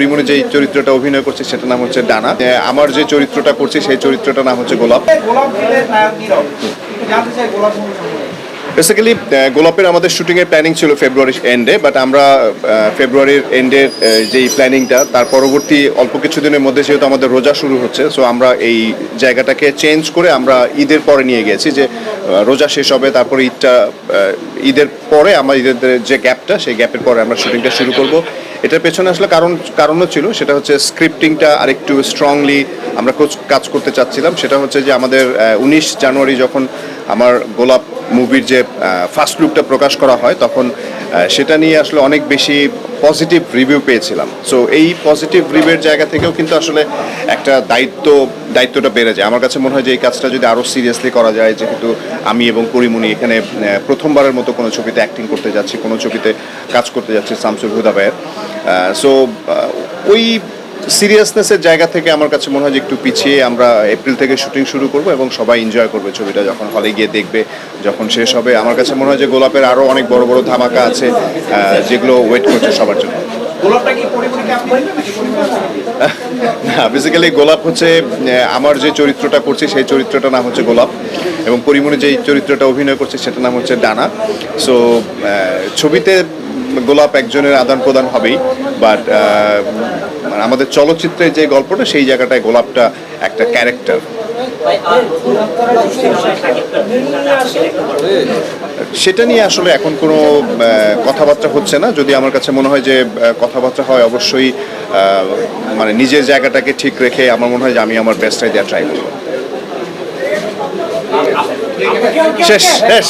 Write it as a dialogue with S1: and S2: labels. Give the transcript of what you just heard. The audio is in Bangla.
S1: পরিমণি যে চরিত্রটা অভিনয় করছে সেটার নাম হচ্ছে ডানা আমার যে চরিত্রটা করছি সেই চরিত্রটার নাম হচ্ছে গোলাপ। বেসিক্যালি গোলাপের আমাদের শুটিংয়ের প্ল্যানিং ছিল ফেব্রুয়ারির এন্ডে বাট আমরা ফেব্রুয়ারির এন্ডের যেই প্ল্যানিংটা তার পরবর্তী অল্প কিছুদিনের মধ্যে যেহেতু আমাদের রোজা শুরু হচ্ছে সো আমরা এই জায়গাটাকে চেঞ্জ করে আমরা ঈদের পরে নিয়ে গেছি যে রোজা শেষ হবে, তারপরে ঈদটা ঈদের পরে আমার ঈদের যে গ্যাপটা সেই গ্যাপের পরে আমরা শুটিংটা শুরু করব। এটার পেছনে আসলে কারণ, কারণও ছিল, সেটা হচ্ছে স্ক্রিপ্টিংটা আরেকটু স্ট্রংলি আমরা কাজ করতে চাচ্ছিলাম। সেটা হচ্ছে যে আমাদের উনিশ জানুয়ারি যখন আমার গোলাপ মুভির যে ফার্স্ট লুকটা প্রকাশ করা হয়, তখন সেটা নিয়ে আসলে অনেক বেশি পজিটিভ রিভিউ পেয়েছিলাম। সো এই পজিটিভ রিভিউর জায়গা থেকেও কিন্তু আসলে একটা দায়িত্ব, দায়িত্বটা বেড়ে যায়। আমার কাছে মনে হয় যে, এই কাজটা যদি আরও সিরিয়াসলি করা যায়, যেহেতু আমি এবং পরিমণি এখানে প্রথমবারের মতো কোনো ছবিতে অ্যাক্টিং করতে যাচ্ছি, কোনো ছবিতে কাজ করতে যাচ্ছি শামসুল হুদা ভাইয়ের। সো ওই সিরিয়াসনেসের জায়গা থেকে আমার কাছে মনে হয় যে একটু পিছিয়ে আমরা এপ্রিল থেকে শুটিং শুরু করব এবং সবাই এনজয় করবে ছবিটা যখন হলে গিয়ে দেখবে যখন শেষ হবে। আমার কাছে মনে হয় যে গোলাপের আরও অনেক বড় বড় ধামাকা আছে যেগুলো ওয়েট করছে সবার জন্য? না বেসিক্যালি গোলাপ হচ্ছে আমার যে চরিত্রটা করছি সেই চরিত্রটার নাম হচ্ছে গোলাপ এবং পরিমণি যে চরিত্রটা অভিনয় করছে সেটার নাম হচ্ছে ডানা। সো ছবিতে গোলাপ একজনের আদান প্রদান হবেই বাট আমাদের চলচ্চিত্রে যে গল্পটা, সেই জায়গাটায় গোলাপটা একটা ক্যারেক্টার সেটা নিয়ে আসলে এখন কোনো কথাবার্তা হচ্ছে না। যদি আমার কাছে মনে হয় যে কথাবার্তা হয়, অবশ্যই মানে নিজের জায়গাটাকে ঠিক রেখে আমার মনে হয় যে আমি আমার বেস্টটাই দেওয়া ট্রাই করব। শেষ শেষ।